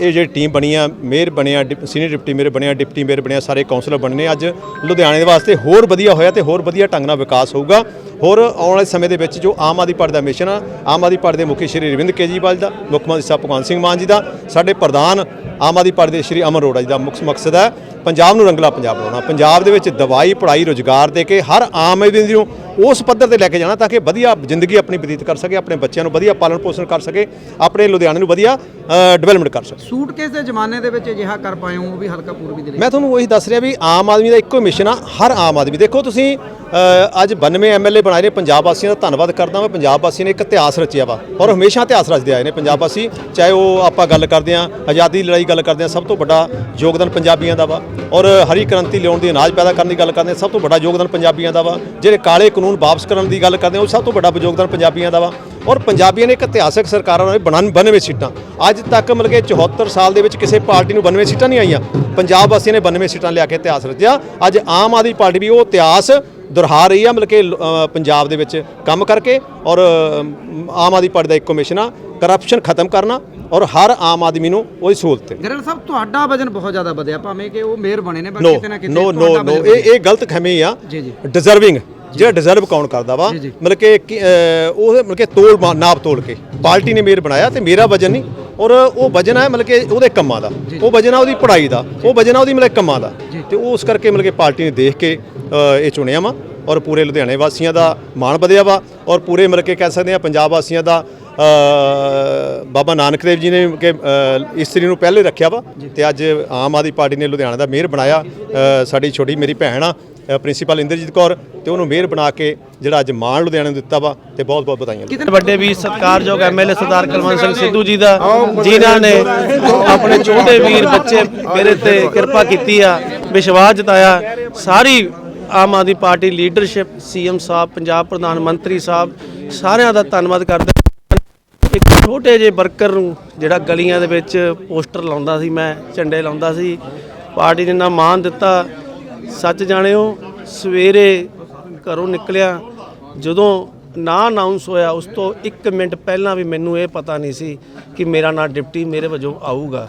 G: ਇਹ ਜਿਹੜੀ ਟੀਮ ਬਣੀ ਆ ਮੇਅਰ ਬਣਿਆ ਸੀਨੀਅਰ ਡਿਪਟੀ ਮੇਅਰ ਬਣਿਆ ਡਿਪਟੀ ਮੇਅਰ ਬਣਿਆ, ਸਾਰੇ ਕਾਉਂਸਲਰ ਬਣਨੇ ਅੱਜ ਲੁਧਿਆਣੇ ਦੇ ਵਾਸਤੇ ਹੋਰ ਵਧੀਆ ਹੋਇਆ ਤੇ ਹੋਰ ਵਧੀਆ ਢੰਗ ਨਾਲ ਵਿਕਾਸ ਹੋਊਗਾ। ਹੋਰ ਆਉਣ ਵਾਲੇ ਸਮੇਂ ਦੇ ਵਿੱਚ ਜੋ ਆਮ ਆਦਮੀ ਪਾਰਟੀ ਦਾ ਮਿਸ਼ਨ ਆ, ਆਮ ਆਦਮੀ ਪਾਰਟੀ ਦੇ ਮੁਖੀ ਸ਼੍ਰੀ ਅਰਵਿੰਦ ਕੇਜਰੀਵਾਲ ਦਾ, ਮੁੱਖ ਮੰਤਰੀ ਸਾਹਿਬ ਭਗਵੰਤ ਸਿੰਘ ਮਾਨ ਜੀ ਦਾ, ਸਾਡੇ ਪ੍ਰਧਾਨ ਆਮ ਆਦਮੀ ਪਾਰਟੀ ਦੇ ਸ਼੍ਰੀ ਅਮਰ ਅਰੋੜਾ ਜੀ ਦਾ ਮੁੱਖ ਮਕਸਦ ਹੈ ਪੰਜਾਬ ਨੂੰ ਰੰਗਲਾ ਪੰਜਾਬ ਬਣਾਉਣਾ। ਪੰਜਾਬ ਦੇ ਵਿੱਚ ਦਵਾਈ, ਪੜ੍ਹਾਈ, ਰੋਜ਼ਗਾਰ ਦੇ ਕੇ ਹਰ ਆਮ ਆਦਮੀ ਨੂੰ ਉਸ ਪੱਧਰ ਤੇ ਲੈ ਕੇ ਜਾਣਾ ਤਾਂ ਕਿ ਵਧੀਆ ਜ਼ਿੰਦਗੀ ਆਪਣੀ ਬਤੀਤ ਕਰ ਸਕੇ, ਆਪਣੇ ਬੱਚਿਆਂ ਨੂੰ ਵਧੀਆ ਪਾਲਣ ਪੋਸ਼ਣ ਕਰ ਸਕੇ, ਆਪਣੇ ਲੁਧਿਆਣੇ ਨੂੰ ਵਧੀਆ ਡਿਵੈਲਪਮੈਂਟ ਕਰ ਸਕੇ
F: ਸੂਟਕੇਸ ਦੇ ਜ਼ਮਾਨੇ ਦੇ ਵਿੱਚ ਅਜਿਹਾ ਕਰ ਪਾਏ ਹੋ ਉਹ ਵੀ ਹਲਕਾ ਪੂਰਬੀ ਦੇ ਲਈ
G: ਮੈਂ ਤੁਹਾਨੂੰ ਉਹੀ ਦੱਸ ਰਿਹਾ ਵੀ ਆਮ ਆਦਮੀ ਦਾ ਇੱਕੋ ਮਿਸ਼ਨ ਆ ਹਰ ਆਮ ਆਦਮੀ। ਦੇਖੋ ਤੁਸੀਂ ਅੱਜ 92 ਐਮਐਲਏ ਬਣਾਏ ਨੇ ਪੰਜਾਬ ਵਾਸੀਆਂ ਦਾ ਧੰਨਵਾਦ ਕਰਦਾ ਮੈਂ ਪੰਜਾਬ ਵਾਸੀਆਂ ਨੇ ਇੱਕ ਇਤਿਹਾਸ ਰਚਿਆ ਵਾ ਔਰ ਹਮੇਸ਼ਾ ਇਤਿਹਾਸ ਰਚਦੇ ਆਏ ਨੇ ਪੰਜਾਬ ਵਾਸੀ। ਚਾਹੇ ਉਹ ਆਪਾਂ ਗੱਲ ਕਰਦੇ ਆ ਆਜ਼ਾਦੀ ਦੀ ਲੜਾਈ ਗੱਲ ਕਰਦੇ ਆ ਸਭ ਤੋਂ ਵੱਡਾ ਯੋਗਦਾਨ ਪੰਜਾਬੀਆਂ ਦਾ ਵਾ। ਔਰ ਹਰੀ ਕ੍ਰਾਂਤੀ ਲਿਆਉਣ ਦੀ ਅਨਾਜ ਪੈਦਾ ਕਰਨ ਦੀ ਗੱਲ ਕਰਦੇ ਆ ਸਭ ਤੋਂ ਵੱਡਾ ਯੋਗਦਾਨ ਪੰਜਾਬੀਆਂ ਦਾ ਵਾ। ਜਿਹੜੇ ਕਾਲੇ ਕਾਨੂੰਨ ਵਾਪਸ ਕਰਨ ਦੀ ਗੱਲ ਕਰਦੇ ਆ ਉਹ ਸਭ ਤੋਂ ਵੱਡਾ ਯੋਗਦਾਨ ਪੰਜਾਬੀਆਂ ਦਾ ਵਾ। ਔਰ ਪੰਜਾਬੀਆਂ ਨੇ ਇੱਕ ਇਤਿਹਾਸਕ ਸਰਕਾਰਾਂ ਨੇ ਬਣਨ 92 ਸੀਟਾਂ। ਅੱਜ ਤੱਕ ਮਤਲਬ ਕਿ 74 ਸਾਲ ਦੇ ਵਿੱਚ ਕਿਸੇ ਪਾਰਟੀ ਨੂੰ 92 ਸੀਟਾਂ ਨਹੀਂ ਆਈਆਂ। ਪੰਜਾਬ ਵਾਸੀਆਂ ਨੇ 92 ਸੀਟਾਂ ਲਿਆ ਕੇ ਇਤਿਹਾਸ ਰਚਿਆ। ਅੱਜ ਆਮ ਆਦਮੀ ਪਾਰਟੀ ਵੀ ਉਹ ਇਤਿਹਾਸ ਦੁਹਰਾ ਰਹੀ ਆ ਮਤਲਬ ਕਿ ਪੰਜਾਬ ਦੇ ਵਿੱਚ ਕੰਮ ਕਰਕੇ ਔਰ ਆਮ ਆਦਮੀ ਪਾਰਟੀ ਦਾ ਇੱਕ ਕਮਿਸ਼ਨ ਆ ਕਰਪਸ਼ਨ ਖਤਮ ਕਰਨਾ ਔਰ ਹਰ ਆਮ ਆਦਮੀ ਨੂੰ ਉਹਦੀ ਸਹੂਲਤ ਹੈ
F: ਗਰਲ ਸਾਹਿਬ ਤੁਹਾਡਾ ਵਜਨ ਬਹੁਤ ਜ਼ਿਆਦਾ ਵਧਿਆ ਭਾਵੇਂ ਕਿ ਉਹ ਮੇਅਰ ਬਣੇ ਨੇ
G: ਨੋ
F: ਕਿਤੇ ਨਾ ਕਿਤੇ
G: ਨੋ ਨੋ ਇਹ ਇਹ ਗਲਤ ਖਮੀ ਆ।
F: ਜੀ, ਜੀ।
G: ਡਿਜ਼ਰਵਿੰਗ ਜਿਹੜਾ ਡਿਜ਼ਰਵ ਕੌਣ ਕਰਦਾ ਵਾ। ਮਤਲਬ ਕਿ ਉਹ ਮਤਲਬ ਕਿ ਤੋਲ ਨਾਪ ਤੋਲ ਕੇ ਪਾਰਟੀ ਨੇ ਮੇਰ ਬਣਾਇਆ ਤੇ ਮੇਰਾ ਵਜਨ ਨਹੀਂ ਔਰ ਉਹ ਵਜਨ ਹੈ ਮਤਲਬ ਕਿ ਉਹਦੇ ਕੰਮਾਂ ਦਾ ਉਹ ਵਜਨ ਆ ਉਹਦੀ ਪੜ੍ਹਾਈ ਦਾ ਉਹ ਵਜਨ ਆ ਉਹਦੀ ਮਤਲਬ ਕੰਮਾਂ ਦਾ ਤੇ ਉਸ ਕਰਕੇ ਮਤਲਬ ਕਿ ਪਾਰਟੀ ਨੇ ਦੇਖ ਕੇ ਇਹ ਚੁਣਿਆ ਵਾ ਔਰ ਪੂਰੇ ਲੁਧਿਆਣੇ ਵਾਸੀਆਂ ਦਾ ਮਾਣ ਵਧਿਆ ਵਾ ਔਰ ਪੂਰੇ ਮਤਲਬ ਕਿ ਕਹਿ ਸਕਦੇ ਆ ਪੰਜਾਬ ਵਾਸੀਆਂ ਦਾ ਬਾਬਾ ਨਾਨਕ ਦੇਵ ਜੀ ਨੇ ਕਿ ਇਸਤਰੀ ਨੂੰ ਪਹਿਲੇ ਰੱਖਿਆ ਵਾ ਤੇ ਅੱਜ ਆਮ ਆਦਮੀ ਪਾਰਟੀ ਨੇ ਲੁਧਿਆਣਾ ਦਾ ਮੇਅਰ ਬਣਾਇਆ ਸਾਡੀ ਛੋਟੀ ਮੇਰੀ ਭੈਣ ਆ ਪ੍ਰਿੰਸੀਪਲ ਇੰਦਰਜੀਤ ਕੌਰ ਤੇ ਉਹਨੂੰ ਮੇਅਰ ਬਣਾ ਕੇ ਜਿਹੜਾ ਅੱਜ ਮਾਣ ਲੁਧਿਆਣੇ ਨੂੰ ਦਿੱਤਾ ਵਾ ਤੇ ਬਹੁਤ ਬਹੁਤ ਵਧਾਈਆਂ
H: ਵੱਡੇ ਵੀਰ ਸਤਿਕਾਰਯੋਗ ਐਮਐਲਏ ਸਰਦਾਰ ਕੁਲਵੰਤ ਸਿੰਘ ਸਿੱਧੂ ਜੀ ਦਾ ਜਿਨ੍ਹਾਂ ਨੇ ਆਪਣੇ ਛੋਟੇ ਵੀਰ ਬੱਚੇ ਮੇਰੇ ਤੇ ਕਿਰਪਾ ਕੀਤੀ ਆ ਵਿਸ਼ਵਾਸ ਜਤਾਇਆ। ਸਾਰੀ Aam Aadmi party leadership CM ਸਾਹਿਬ ਪੰਜਾਬ ਪ੍ਰਧਾਨ ਮੰਤਰੀ ਸਾਹਿਬ ਸਾਰਿਆਂ ਦਾ ਧੰਨਵਾਦ ਕਰਦੇ ਇੱਕ ਛੋਟੇ ਜਿਹੇ ਵਰਕਰ ਨੂੰ ਜਿਹੜਾ ਗਲੀਆਂ ਦੇ ਵਿੱਚ ਪੋਸਟਰ ਲਾਉਂਦਾ ਸੀ ਮੈਂ ਝੰਡੇ ਲਾਉਂਦਾ ਸੀ ਪਾਰਟੀ ਨੇ ਨਾ ਮਾਨ ਦਿੱਤਾ। ਸੱਚ ਜਾਣਿਓ ਸਵੇਰੇ ਘਰੋਂ ਨਿਕਲਿਆ ਜਦੋਂ ਨਾ ਅਨਾਉਂਸ ਹੋਇਆ ਉਸ ਤੋਂ 1 ਮਿੰਟ ਪਹਿਲਾਂ ਵੀ ਮੈਨੂੰ ਇਹ ਪਤਾ ਨਹੀਂ ਸੀ ਕਿ ਮੇਰਾ ਨਾਂ ਡਿਪਟੀ ਮੇਰੇ ਵਜੋਂ ਆਊਗਾ।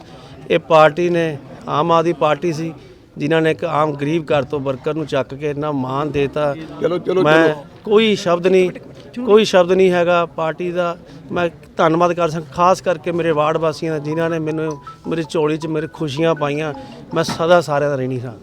H: ਇਹ ਪਾਰਟੀ ਨੇ ਆਮ ਆਦਮੀ ਪਾਰਟੀ ਸੀ ਜਿਨ੍ਹਾਂ ਨੇ ਇੱਕ ਆਮ ਗਰੀਬ ਘਰ ਤੋਂ ਵਰਕਰ ਨੂੰ ਚੱਕ ਕੇ ਇੰਨਾ ਮਾਨ ਦੇਤਾ।
I: ਚਲੋ ਚਲੋ
H: ਮੈਂ ਕੋਈ ਸ਼ਬਦ ਨਹੀਂ ਕੋਈ ਸ਼ਬਦ ਨਹੀਂ ਹੈਗਾ ਪਾਰਟੀ ਦਾ। ਮੈਂ ਧੰਨਵਾਦ ਕਰ ਸਕ ਖਾਸ ਕਰਕੇ ਮੇਰੇ ਵਾਰਡ ਵਾਸੀਆਂ ਦਾ ਜਿਨ੍ਹਾਂ ਨੇ ਮੈਨੂੰ ਮੇਰੀ ਝੋਲੀ 'ਚ ਮੇਰੇ ਖੁਸ਼ੀਆਂ ਪਾਈਆਂ। ਮੈਂ ਸਦਾ ਸਾਰਿਆਂ ਦਾ ਰਹਿਣੀ ਹਾਂ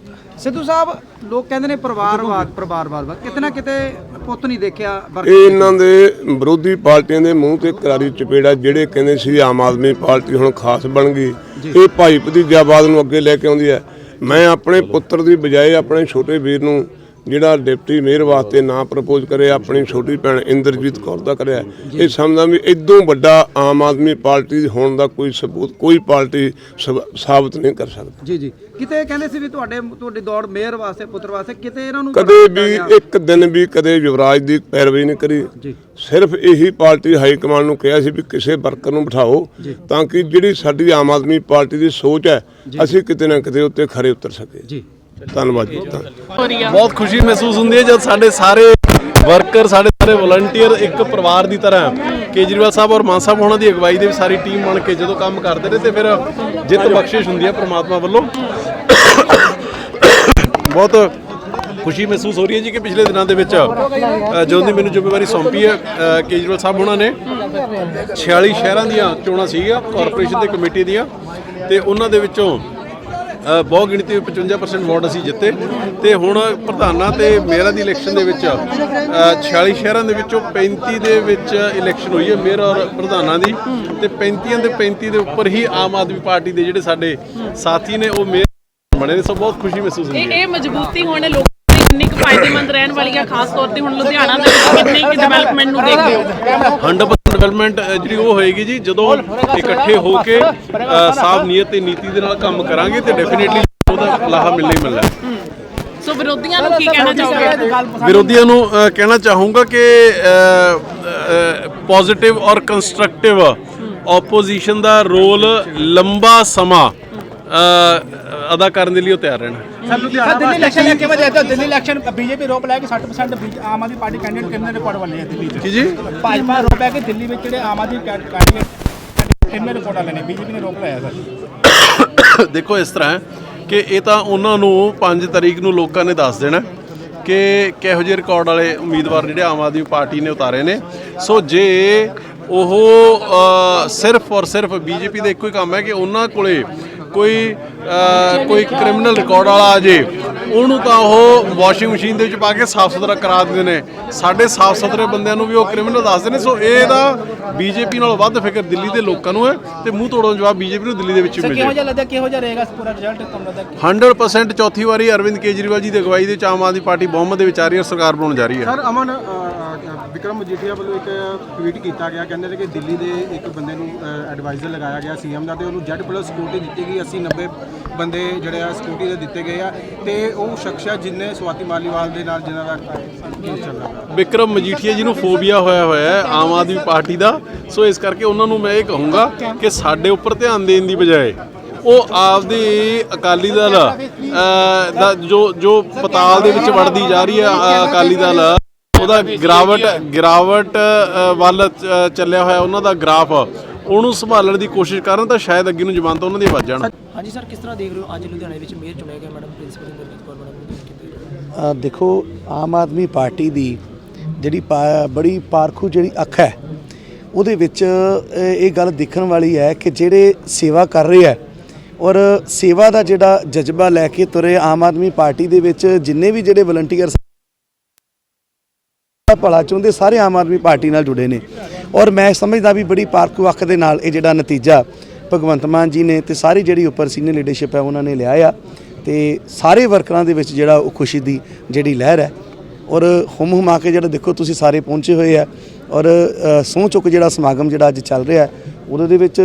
F: ਸਿੱਧੂ ਸਾਹਿਬ ਲੋਕ ਕਹਿੰਦੇ ਨੇ ਪਰਿਵਾਰਵਾਦ ਪਰਿਵਾਰਵਾਦ ਵਾ। ਕਿਤੇ ਪੁੱਤ ਨਹੀਂ ਦੇਖਿਆ ਵਰਕ
I: ਇਹ ਇਹਨਾਂ ਦੇ ਵਿਰੋਧੀ ਪਾਰਟੀਆਂ ਦੇ ਮੂੰਹ ਤੇ ਕਰਾਰੀ ਚਪੇੜਾ ਜਿਹੜੇ ਕਹਿੰਦੇ ਸੀ ਆਮ ਆਦਮੀ ਪਾਰਟੀ ਹੁਣ ਖਾਸ ਬਣ ਗਈ। ਇਹ ਭਾਈ ਭਤੀਜਾਵਾਦ ਨੂੰ ਅੱਗੇ ਲੈ ਕੇ ਆਉਂਦੀ ਹੈ। ਮੈਂ ਆਪਣੇ ਪੁੱਤਰ ਦੀ ਬਜਾਏ ਆਪਣੇ ਛੋਟੇ ਵੀਰ ਨੂੰ ਜਿਹੜਾ ਡਿਪਟੀ ਮੇਅਰ ਵਾਸਤੇ ਨਾਂ ਪ੍ਰਪੋਜ਼ ਕਰਿਆ ਆਪਣੀ ਛੋਟੀ ਭੈਣ ਇੰਦਰਜੀਤ ਕੌਰ ਦਾ ਕਰਿਆ। ਇਹ ਸਮਝਦਾ ਵੀ ਇਦੋਂ ਵੱਡਾ ਆਮ ਆਦਮੀ ਪਾਰਟੀ ਹੋਣ ਦਾ ਕੋਈ ਸਬੂਤ ਕੋਈ ਪਾਰਟੀ ਸਬ- ਸਾਬਤ ਨਹੀਂ ਕਰ ਸਕਦੀ।
F: ਜੀ ਜੀ। ਕਿਤੇ ਕਹਿੰਦੇ ਸੀ ਵੀ ਤੁਹਾਡੇ ਤੁਹਾਡੀ ਦੌੜ ਮੇਅਰ ਵਾਸਤੇ ਪੁੱਤਰ ਵਾਸਤੇ ਕਿਤੇ ਇਹਨਾਂ ਨੂੰ
I: ਕਦੇ ਵੀ ਇੱਕ ਦਿਨ ਵੀ ਕਦੇ ਯੁਵਰਾਜ ਦੀ ਪੈਰਵੀ ਨਹੀਂ ਕਰੀ। ਸਿਰਫ ਇਹੀ ਪਾਰਟੀ ਹਾਈ ਕਮਾਂਡ ਨੂੰ ਕਿਹਾ ਸੀ ਵੀ ਕਿਸੇ ਵਰਕਰ ਨੂੰ ਬਿਠਾਓ ਤਾਂ ਕਿ ਜਿਹੜੀ ਸਾਡੀ ਆਮ ਆਦਮੀ ਪਾਰਟੀ ਦੀ ਸੋਚ ਹੈ ਅਸੀਂ ਕਿਤੇ ਨਾ ਕਿਤੇ ਉੱਤੇ ਖਰੇ ਉਤਰ ਸਕੇ
F: ਜੀ।
I: ਧੰਨਵਾਦ ਜੀ।
A: ਬਹੁਤ ਖੁਸ਼ੀ ਮਹਿਸੂਸ ਹੁੰਦੀ ਹੈ ਜਦ ਸਾਡੇ ਸਾਰੇ ਵਰਕਰ ਸਾਡੇ ਸਾਰੇ ਵਲੰਟੀਅਰ ਇੱਕ ਪਰਿਵਾਰ ਦੀ ਤਰ੍ਹਾਂ ਕੇਜਰੀਵਾਲ ਸਾਹਿਬ ਔਰ ਮਾਨ ਸਾਹਿਬ ਉਹਨਾਂ ਦੀ ਅਗਵਾਈ ਦੇ ਵਿੱਚ ਸਾਰੀ ਟੀਮ ਬਣ ਕੇ ਜਦੋਂ ਕੰਮ ਕਰਦੇ ਨੇ ਤੇ ਫਿਰ ਜਿੱਤ ਬਖਸ਼ਿਸ਼ ਹੁੰਦੀ ਹੈ ਪ੍ਰਮਾਤਮਾ ਵੱਲੋਂ। ਬਹੁਤ ਖੁਸ਼ੀ ਮਹਿਸੂਸ ਹੋ ਰਹੀ ਹੈ ਜੀ ਕਿ ਪਿਛਲੇ ਦਿਨਾਂ ਦੇ ਵਿੱਚ ਜਦੋਂ ਦੀ ਮੈਨੂੰ ਜ਼ਿੰਮੇਵਾਰੀ ਸੌਂਪੀ ਹੈ ਕੇਜਰੀਵਾਲ ਸਾਹਿਬ ਉਹਨਾਂ ਨੇ 46 ਸ਼ਹਿਰਾਂ ਦੀਆਂ ਚੋਣਾਂ ਸੀਗੀਆਂ ਕਾਰਪੋਰੇਸ਼ਨ ਤੇ ਕਮੇਟੀ ਦੀਆਂ ਤੇ ਉਹਨਾਂ ਦੇ ਵਿੱਚੋਂ ਅ, ਬਹੁਤ ਗਿਣਤੀ ਵਿੱਚ 55% ਵੋਟ ਅਸੀਂ ਜਿੱਤੇ। ਤੇ ਹੁਣ ਪ੍ਰਧਾਨਾਂ ਤੇ ਮੇਅਰਾਂ ਦੀ ਇਲੈਕਸ਼ਨ ਦੇ ਵਿੱਚ ਅ, 46 ਸ਼ਹਿਰਾਂ ਦੇ ਵਿੱਚੋਂ 35 ਦੇ ਵਿੱਚ ਇਲੈਕਸ਼ਨ ਹੋਈ ਹੈ ਮੇਅਰ ਔਰ ਪ੍ਰਧਾਨਾਂ ਦੀ। ਤੇ 35 ਦੇ 35 ਦੇ ਉੱਪਰ ਹੀ ਆਮ ਆਦਮੀ ਪਾਰਟੀ ਦੇ ਜਿਹੜੇ ਸਾਡੇ ਸਾਥੀ ਨੇ ਉਹ ਮੇਅਰ ਬਣੇ ਨੇ। ਸੋ ਬਹੁਤ ਖੁਸ਼ੀ ਮਹਿਸੂਸ ਹੁੰਦੀ ਹੈ।
J: ਇਹ ਮਜ਼ਬੂਤੀ ਹੁਣ ਲੋਕਾਂ ਕਿੰਨੀ ਕੁ ਫਾਇਦੇਮੰਦ ਰਹਿਣ ਵਾਲੀ ਆ ਖਾਸ ਤੌਰ ਤੇ ਹੁਣ ਲੁਧਿਆਣਾ ਦੇ ਵਿੱਚ ਕਿੰਨੀ ਕੁ ਡਿਵੈਲਪਮੈਂਟ ਨੂੰ ਦੇਖਦੇ ਹੋ?
A: 100% ਡਿਵੈਲਪਮੈਂਟ ਜਿਹੜੀ ਉਹ ਹੋਏਗੀ ਜੀ ਜਦੋਂ ਇਕੱਠੇ ਹੋ ਕੇ ਸਾਫ਼ ਨੀਅਤ ਤੇ ਨੀਤੀ ਦੇ ਨਾਲ ਕੰਮ ਕਰਾਂਗੇ ਤੇ ਡੈਫੀਨਿਟਲੀ ਉਹਦਾ ਲਾਹਾ ਮਿਲਣਾ ਹੀ ਮਿਲਣਾ ਹੈ।
J: ਸੋ ਵਿਰੋਧੀਆਂ ਨੂੰ ਕੀ ਕਹਿਣਾ ਚਾਹੋਗੇ?
A: ਵਿਰੋਧੀਆਂ ਨੂੰ ਕਹਿਣਾ ਚਾਹੂੰਗਾ ਕਿ ਪੋਜ਼ਿਟਿਵ ਔਰ ਕੰਸਟਰਕਟਿਵ ਆਪੋਜੀਸ਼ਨ ਦਾ ਰੋਲ ਲੰਬਾ ਸਮਾਂ ਅ, ਅਦਾ ਕਰਨ ਦੇ ਲਈ ਉਹ ਤਿਆਰ ਰਹਿਣਾ।
C: ਦਿੱਲੀ ਇਲੈਕਸ਼ਨ ਕਿਵੇਂ ਦੇਖਦੇ ਹੋ ਦਿੱਲੀ ਇਲੈਕਸ਼ਨ ਬੀਜੇਪੀ ਰੋਪ ਲੈ ਕੇ 60% ਬੀ- ਆਮ ਆਦਮੀ ਪਾਰਟੀ ਕੈਂਡੀਡੇਟ ਕਿੰਨੇ ਰਿਕਾਰਡ ਵਾਲੇ ਆ ਦਿੱਲੀ 'ਚ?
A: ਕੀ ਜੀ?
C: ਭਾਜਪਾ ਰੋਪ ਲੈ ਕੇ ਦਿੱਲੀ ਵਿੱਚ ਜਿਹੜੇ ਆਮ ਆਦਮੀ ਕੈਂਡੀਡੇਟ ਕਿੰਨੇ ਰਿਕਾਰਡ ਵਾਲੇ ਨੇ? ਬੀਜੇਪੀ ਨੇ ਰੋਪ ਲਾਇਆ ਸਰ।
A: ਦੇਖੋ ਇਸ ਤਰ੍ਹਾਂ ਕਿ ਇਹ ਤਾਂ ਉਹਨਾਂ ਨੂੰ 5 ਤਰੀਕ ਨੂੰ ਲੋਕਾਂ ਨੇ ਦੱਸ ਦੇਣਾ ਕਿ ਕਿਹੋ ਜਿਹੇ ਰਿਕਾਰਡ ਵਾਲੇ ਉਮੀਦਵਾਰ ਜਿਹੜੇ ਆਮ ਆਦਮੀ ਪਾਰਟੀ ਨੇ ਉਤਾਰੇ ਨੇ। ਸੋ ਜੇ ਉਹ ਸਿਰਫ ਔਰ ਸਿਰਫ ਬੀਜੇਪੀ ਦਾ ਇੱਕੋ ਹੀ ਕੰਮ ਹੈ ਕਿ ਉਹਨਾਂ ਕੋਲੇ ਕੋਈ ਕੋਈ ਕ੍ਰਿਮੀਨਲ ਰਿਕਾਰਡ ਵਾਲਾ ਆ ਜੇ ਉਹਨੂੰ ਤਾਂ ਉਹ ਵਾਸ਼ਿੰਗ ਮਸ਼ੀਨ ਦੇ ਵਿੱਚ ਪਾ ਕੇ ਸਾਫ਼ ਸੁਥਰਾ ਕਰਾ ਦਿੰਦੇ ਨੇ। ਸਾਡੇ ਸਾਫ਼ ਸੁਥਰੇ ਬੰਦਿਆਂ ਨੂੰ ਵੀ ਉਹ ਕ੍ਰਿਮੀਨਲ ਦੱਸਦੇ ਨੇ। ਸੋ ਇਹ ਦਾ ਬੀਜੇਪੀ ਨਾਲੋਂ ਵੱਧ ਫਿਕਰ ਦਿੱਲੀ ਦੇ ਲੋਕਾਂ ਨੂੰ ਹੈ ਤੇ ਮੂੰਹ ਤੋੜਨ ਜਵਾਬ ਬੀਜੇਪੀ ਨੂੰ ਦਿੱਲੀ ਦੇ ਵਿੱਚ ਹੀ ਮਿਲ
C: ਕਿਹੋ ਜਿਹਾ ਲੱਗਦਾ ਕਿਹੋ ਜਿਹਾ ਰਹੇਗਾ ਪੂਰਾ ਰਿਜ਼ਲਟ ਤੁਹਾਨੂੰ ਲੱਗਦਾ?
A: 100% ਚੌਥੀ ਵਾਰੀ ਅਰਵਿੰਦ ਕੇਜਰੀਵਾਲ ਜੀ ਦੀ ਅਗਵਾਈ ਦੇ ਵਿੱਚ ਆਮ ਆਦਮੀ ਪਾਰਟੀ ਬਹੁਮਤ ਦੇ ਵਿੱਚ ਆ ਰਹੀ ਹੈ ਸਰਕਾਰ ਬਣਾਉਣ ਜਾ ਰਹੀ ਹੈ।
E: ਸਰ ਅਮਨ ਵਿਕਰਮ ਮਜੀਠੀਆ ਵੱਲੋਂ ਇੱਕ ਟਵੀਟ ਕੀਤਾ ਗਿਆ। ਕਹਿੰਦੇ ਨੇ ਕਿ ਦਿੱਲੀ ਦੇ ਇੱਕ ਬੰਦੇ ਨੂੰ ਐਡਵਾਈਜ਼ਰ ਲਗਾਇਆ ਗਿਆ ਸੀਐਮ ਦਾ ਤੇ ਉਹਨੂੰ ਜੈਡ ਪਲੱਸ ਸਿਕਿਉਰਿਟੀ ਦਿੱਤੀ ਗਈ। 80 90 ਬੰਦੇ ਜਿਹੜੇ ਆ ਸਿਕਿਉਰਿਟੀ ਦੇ ਦਿੱਤੇ ਗਏ ਆ ਤੇ ਉਹ ਸ਼ਖਸ ਆ ਸਵਾਤੀ ਮਾਲੀਵਾਲ ਦੇ ਨਾਲ ਜਿਨ੍ਹਾਂ ਦਾ ਕੇਸ ਚੱਲ ਰਿਹਾ।
A: ਵਿਕਰਮ ਮਜੀਠੀਆ ਜੀ ਨੂੰ ਫੋਬੀਆ ਹੋਇਆ ਹੋਇਆ ਹੈ ਆਮ ਆਦਮੀ ਪਾਰਟੀ ਦਾ। ਸੋ ਇਸ ਕਰਕੇ ਉਹਨਾਂ ਨੂੰ ਮੈਂ ਇਹ ਕਹੂੰਗਾ ਕਿ ਸਾਡੇ ਉੱਪਰ ਧਿਆਨ ਦੇਣ ਦੀ ਬਜਾਏ ਉਹ ਆਪਦੀ ਅਕਾਲੀ ਦਲ ਦਾ ਜੋ ਜੋ ਪਤਾਲ ਦੇ ਵਿੱਚ ਵੜਦੀ ਜਾ ਰਹੀ ਹੈ ਅਕਾਲੀ ਦਲ, ਉਹਦਾ ਗਿਰਾਵਟ ਗਿਰਾਵਟ ਵੱਲ ਚੱਲਿਆ ਹੋਇਆ ਉਹਨਾਂ ਦਾ ਗ੍ਰਾਫ। ਉਹਨੂੰ ਸੰਭਾਲਣ ਦੀ ਕੋਸ਼ਿਸ਼ ਕਰਨ ਤਾਂ ਸ਼ਾਇਦ ਅੱਗੇ ਨੂੰ ਜ਼ਮਾਨਤ ਉਹਨਾਂ ਦੀ ਵੱਜ ਜਾਣ।
C: ਹਾਂਜੀ ਸਰ ਕਿਸ ਤਰ੍ਹਾਂ ਦੇਖ ਰਹੇ ਹੋ ਅੱਜ ਲੁਧਿਆਣੇ ਵਿੱਚ ਮੇਅਰ ਚੁਣਿਆ ਗਿਆ madam principal Inderjit Kaur madam
K: ਅ, ਦੇਖੋ ਆਮ ਆਦਮੀ ਪਾਰਟੀ ਦੀ ਜਿਹੜੀ ਬੜੀ ਪਾਰਖੂ ਜਿਹੜੀ ਅੱਖ ਹੈ ਉਹਦੇ ਵਿੱਚ ਇਹ ਗੱਲ ਦੇਖਣ ਵਾਲੀ ਹੈ ਕਿ ਜਿਹੜੇ ਸੇਵਾ ਕਰ ਰਹੇ ਹੈ ਔਰ ਸੇਵਾ ਦਾ ਜਿਹੜਾ ਜਜ਼ਬਾ ਲੈ ਕੇ ਤੁਰੇ ਆਮ ਆਦਮੀ ਪਾਰਟੀ ਦੇ ਵਿੱਚ ਜਿੰਨੇ ਵੀ ਜਿਹੜੇ ਵਲੰਟੀਅਰ ਭਲਾ ਚਾਹੁੰਦੇ ਸਾਰੇ ਆਮ ਆਦਮੀ ਪਾਰਟੀ ਨਾਲ ਜੁੜੇ ਨੇ। ਔਰ ਮੈਂ ਸਮਝਦਾ ਵੀ ਬੜੀ ਪਾਰਖੂ ਅੱਖ ਦੇ ਨਾਲ ਇਹ ਜਿਹੜਾ ਨਤੀਜਾ ਭਗਵੰਤ ਮਾਨ ਜੀ ਨੇ ਤੇ ਸਾਰੀ ਜਿਹੜੀ ਉੱਪਰ ਸੀਨੀਅਰ ਲੀਡਰਸ਼ਿਪ ਹੈ ਉਹਨਾਂ ਨੇ ਲਿਆ ਆ ਤੇ ਸਾਰੇ ਵਰਕਰਾਂ ਦੇ ਵਿੱਚ ਜਿਹੜਾ ਉਹ ਖੁਸ਼ੀ ਦੀ ਜਿਹੜੀ ਲਹਿਰ ਹੈ। ਔਰ ਹੁਮ ਹੁਮਾ ਕੇ ਜਿਹੜਾ ਦੇਖੋ ਤੁਸੀਂ ਸਾਰੇ ਪਹੁੰਚੇ ਹੋਏ ਆ ਔਰ ਅ, ਸਹੁੰ ਚੁੱਕ ਜਿਹੜਾ ਸਮਾਗਮ ਜਿਹੜਾ ਅੱਜ ਚੱਲ ਰਿਹਾ ਉਹਦੇ ਦੇ ਵਿੱਚ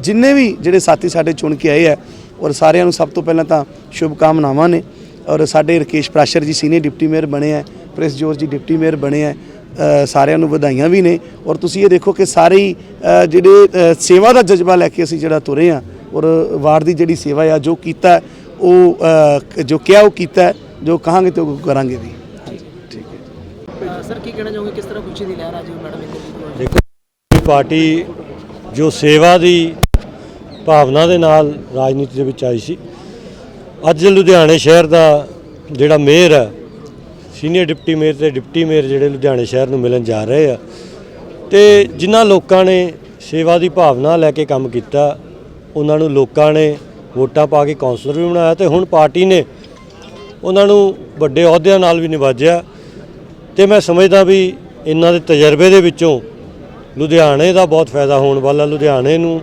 K: ਜਿੰਨੇ ਵੀ ਜਿਹੜੇ ਸਾਥੀ ਸਾਡੇ ਚੁਣ ਕੇ ਆਏ ਆ ਔਰ ਸਾਰਿਆਂ ਨੂੰ ਸਭ ਤੋਂ ਪਹਿਲਾਂ ਤਾਂ ਸ਼ੁਭ ਕਾਮਨਾਵਾਂ ਨੇ ਔਰ ਸਾਡੇ ਰਕੇਸ਼ ਪ੍ਰਾਸ਼ਰ ਜੀ ਸੀਨੀਅਰ ਡਿਪਟੀ ਮੇਅਰ ਬਣੇ ਆ ਪ੍ਰਿੰਸ ਜੋਰ ਜੀ ਡਿਪਟੀ ਮੇਅਰ ਬਣੇ ਆ ਸਾਰਿਆਂ ਨੂੰ ਵਧਾਈਆਂ ਵੀ ਨੇ। ਔਰ ਤੁਸੀਂ ਇਹ ਦੇਖੋ ਕਿ ਸਾਰੇ ਹੀ ਜਿਹੜੇ ਸੇਵਾ ਦਾ ਜਜ਼ਬਾ ਲੈ ਕੇ ਅਸੀਂ ਜਿਹੜਾ ਤੁਰੇ ਆ ਔਰ ਵਾਰਡ ਦੀ ਜਿਹੜੀ ਸੇਵਾ ਆ ਜੋ ਕੀਤਾ ਹੈ, ਉਹ ਜੋ ਕਿਹਾ ਉਹ ਕੀਤਾ ਹੈ, ਜੋ ਕਹਾਂਗੇ ਤੇ ਉਹ ਕਰਾਂਗੇ ਵੀ।
L: ਸਰ ਕੀ ਕਹਿਣਾ ਚਾਹੋਗੇ? ਕਿਸ ਤਰ੍ਹਾਂ ਖੁਸ਼ੀ ਦੀ ਲਹਿਰ ਆ ਜੀ ਮੈਡਮ
M: ਦੇਖੋ ਪਾਰਟੀ ਜੋ ਸੇਵਾ ਦੀ ਭਾਵਨਾ ਦੇ ਨਾਲ ਰਾਜਨੀਤੀ ਦੇ ਵਿੱਚ ਆਈ ਸੀ। ਅੱਜ ਲੁਧਿਆਣੇ ਸ਼ਹਿਰ ਦਾ ਜਿਹੜਾ ਮੇਅਰ ਹੈ ਸੀਨੀਅਰ ਡਿਪਟੀ ਮੇਅਰ ਤੇ ਡਿਪਟੀ ਮੇਅਰ ਜਿਹੜੇ ਲੁਧਿਆਣੇ ਸ਼ਹਿਰ ਨੂੰ ਮਿਲਣ ਜਾ ਰਹੇ ਆ। ਤੇ ਜਿਨ੍ਹਾਂ ਲੋਕਾਂ ਨੇ ਸੇਵਾ ਦੀ ਭਾਵਨਾ ਲੈ ਕੇ ਕੰਮ ਕੀਤਾ, ਉਹਨਾਂ ਨੂੰ ਲੋਕਾਂ ਨੇ ਵੋਟਾਂ ਪਾ ਕੇ ਕੌਂਸਲਰ ਵੀ ਬਣਾਇਆ ਤੇ ਹੁਣ ਪਾਰਟੀ ਨੇ ਉਹਨਾਂ ਨੂੰ ਵੱਡੇ ਅਹੁਦਿਆਂ ਨਾਲ ਵੀ ਨਿਵਾਜਿਆ। ਤੇ ਮੈਂ ਸਮਝਦਾ ਵੀ ਇਹਨਾਂ ਦੇ ਤਜਰਬੇ ਦੇ ਵਿੱਚੋਂ ਲੁਧਿਆਣੇ ਦਾ ਬਹੁਤ ਫਾਇਦਾ ਹੋਣ ਵਾਲਾ, ਲੁਧਿਆਣੇ ਨੂੰ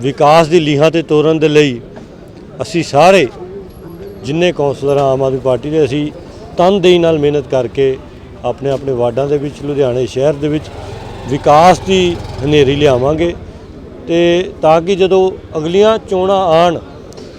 M: ਵਿਕਾਸ ਦੀ ਲੀਹਾਂ ਤੇ ਤੋਰਨ ਦੇ ਲਈ ਅਸੀਂ ਸਾਰੇ ਜਿੰਨੇ ਕੌਂਸਲਰ ਆਮ ਆਦਮੀ ਪਾਰਟੀ ਦੇ ਅਸੀਂ ਤਨਦੇਹੀ ਨਾਲ ਮਿਹਨਤ ਕਰਕੇ ਆਪਣੇ ਆਪਣੇ ਵਾਰਡਾਂ ਦੇ ਵਿੱਚ ਲੁਧਿਆਣੇ ਸ਼ਹਿਰ ਦੇ ਵਿੱਚ ਵਿਕਾਸ ਦੀ ਹਨੇਰੀ ਲਿਆਵਾਂਗੇ ਤੇ ਤਾਂ ਕਿ ਜਦੋਂ ਅਗਲੀਆਂ ਚੋਣਾਂ ਆਣ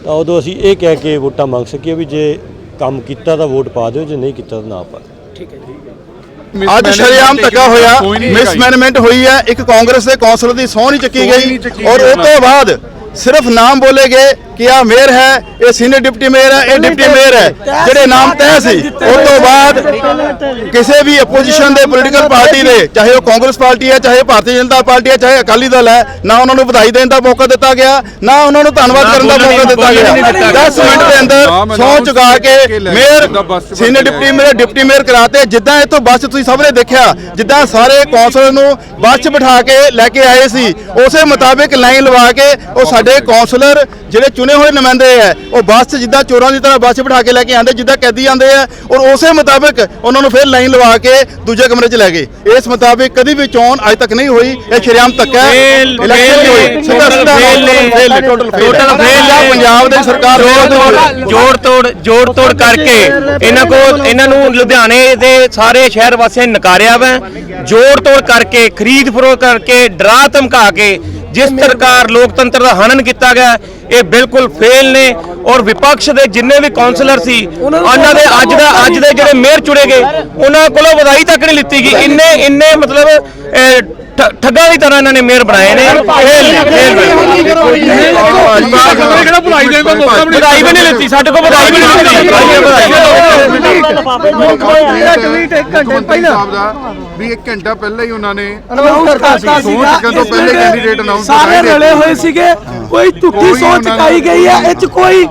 M: ਤਾਂ ਉਦੋਂ ਅਸੀਂ ਇਹ ਕਹਿ ਕੇ ਵੋਟਾਂ ਮੰਗ ਸਕੀਏ ਵੀ ਜੇ ਕੰਮ ਕੀਤਾ ਤਾਂ ਵੋਟ ਪਾ ਦਿਓ ਜੇ ਨਹੀਂ ਕੀਤਾ ਤਾਂ ਨਾ ਪਾ ਦਿਓ।
N: ਅੱਜ ਸ਼ਰੇਆਮ ਧੱਕਾ ਹੋਇਆ ਮਿਸਮੈਨੇਜਮੈਂਟ ਹੋਈ ਹੈ ਇੱਕ ਕਾਂਗਰਸ ਦੇ ਕੌਂਸਲਰ ਦੀ ਸਹੁੰ ਨਹੀਂ ਚੱਕੀ ਗਈ ਔਰ ਉਸ ਤੋਂ ਬਾਅਦ ਸਿਰਫ ਨਾਮ ਬੋਲੇ ਗਏ ਕਿ ਆ ਮੇਅਰ ਹੈ? ਇਹ ਸੀਨੀਅਰ ਡਿਪਟੀ ਮੇਅਰ ਹੈ ਇਹ ਡਿਪਟੀ ਮੇਅਰ ਹੈ ਜਿਹੜੇ ਨਾਮ ਤੈਅ ਸੀ ਉਸ ਤੋਂ ਬਾਅਦ ਕਿਸੇ ਵੀ ਆਪੋਜੀਸ਼ਨ ਦੇ ਪੋਲੀਟੀਕਲ ਪਾਰਟੀ ਦੇ ਚਾਹੇ ਉਹ ਕਾਂਗਰਸ ਪਾਰਟੀ ਹੈ ਚਾਹੇ ਭਾਰਤੀ ਜਨਤਾ ਪਾਰਟੀ ਹੈ ਚਾਹੇ ਅਕਾਲੀ ਦਲ ਹੈ ਨਾ ਉਹਨਾਂ ਨੂੰ ਵਧਾਈ ਦੇਣ ਦਾ ਮੌਕਾ ਦਿੱਤਾ ਗਿਆ ਨਾ ਉਹਨਾਂ ਨੂੰ ਧੰਨਵਾਦ ਕਰਨ ਦਾ ਮੌਕਾ ਦਿੱਤਾ ਗਿਆ। 10 ਮਿੰਟ ਦੇ ਅੰਦਰ ਸੌ ਚੁਕਾ ਕੇ mayor senior deputy mayor deputy mayor ਕਰਾਤੇ। ਜਿੱਦਾਂ ਇੱਥੋਂ ਬੱਸ ਤੁਸੀਂ ਸਭ ਨੇ ਦੇਖਿਆ ਜਿੱਦਾਂ ਸਾਰੇ ਕੌਂਸਲਰ ਨੂੰ ਬੱਸ 'ਚ ਬਿਠਾ ਕੇ ਲੈ ਕੇ ਆਏ ਸੀ ਉਸੇ ਮੁਤਾਬਿਕ ਲਾਈਨ ਲਵਾ ਕੇ ਉਹ ਸਾਡੇ ਕੌਂਸਲਰ ਜਿਹੜੇ ਚੁਣੇ ਹੋਏ ਨੁਮਾਇੰਦੇ ਆ। ਉਹ ਬੱਸ 'ਚ ਜਿੱਦਾਂ ਚੋਰਾਂ ਦੀ ਤਰ੍ਹਾਂ ਬੱਸ ਬਿਠਾ ਕੇ ਲੈ ਕੇ ਆਂਦੇ ਜਿੱਦਾਂ ਕੈਦੀ ਆਂਦੇ ਆ ਔਰ ਉਸੇ ਮੁਤਾਬਿਕ ਉਹਨਾਂ ਨੂੰ ਫਿਰ ਲਾਈਨ ਲਵਾ ਕੇ ਦੂਜੇ ਕਮਰੇ 'ਚ ਲੈ ਗਏ। ਇਸ ਮੁਤਾਬਿਕ ਕਦੀ ਵੀ ਚੋਣ ਅੱਜ ਤੱਕ ਨਹੀਂ ਹੋਈ ਇਹ ਸ਼ਰੇਆਮ ਧੱਕਾ ਹੈ। ਇਲੈਕਸ਼ਨ ਨਹੀਂ ਹੋਈ। ਸਿੱਧਾ
O: ਫੇਲ
N: ਟੋਟਲ ਫੇਲ
O: ਨੇ।
N: ਪੰਜਾਬ ਦੀ ਸਰਕਾਰ
O: ਜੋੜ ਤੋੜ ਜੋੜ ਤੋੜ ਕਰਕੇ ਇਹਨਾਂ ਕੋਲ ਇਹਨਾਂ ਨੂੰ ਲੁਧਿਆਣੇ ਦੇ ਸਾਰੇ ਸ਼ਹਿਰ ਵਾਸੀਆਂ ਨੇ ਨਕਾਰਿਆ ਵਾ। ਜੋੜ ਤੋੜ ਕਰਕੇ ਖਰੀਦ ਫਰੋਖ ਕਰਕੇ ਡਰਾ ਧਮਕਾ ਕੇ ਜਿਸ ਪ੍ਰਕਾਰ ਲੋਕਤੰਤਰ ਦਾ ਹਨਨ ਕੀਤਾ ਗਿਆ ਇਹ ਬਿਲਕੁਲ ਫੇਲ ਨੇ ਔਰ ਵਿਪਕਸ਼ ਦੇ ਜਿੰਨੇ ਵੀ ਕਾਉਂਸਲਰ ਸੀ ਉਹਨਾਂ ਦੇ ਅੱਜ ਦਾ ਅੱਜ ਦੇ ਜਿਹੜੇ ਮੇਅਰ ਚੁਣੇ ਗਏ ਉਹਨਾਂ ਕੋਲੋਂ ਵਧਾਈ ਤੱਕ ਨਹੀਂ ਲਿੱਤੀ ਗਈ। ਇੰਨੇ ਇੰਨੇ ਮਤਲਬ ਠੱਗਾਂ ਦੀ ਤਰ੍ਹਾਂ ਇਹਨਾਂ ਨੇ ਮੇਅਰ ਬਣਾਏ ਨੇ।
N: ਕਿਹੜਾ ਭੁਲਾਈ ਦੇਣ ਦਾ ਮੌਕਾ
O: ਵਧਾਈ ਵੀ ਨਹੀਂ ਲਿੱਤੀ ਸਾਡੇ ਕੋਲ ਵਧਾਈ ਵੀ ਨਹੀਂ ਲਿੱਤੀ
L: ਟਵੀਟ ਇੱਕ ਘੰਟੇ ਪਹਿਲਾਂ।
N: ਵੀ ਇੱਕ ਘੰਟਾ ਪਹਿਲਾਂ ਹੀ ਉਹਨਾਂ ਨੇ
L: ਅਨਾਉਂਸ ਕਰਤਾ
N: ਤੋਂ ਪਹਿਲੇ
L: ਸਾਰੇ ਰਲੇ ਹੋਏ ਸੀਗੇ। ਕੋਈ ਝੂਠੀ ਸੋਚ ਕਾਈ ਗਈ ਹੈ। ਇਹ ਚ ਕੋਈ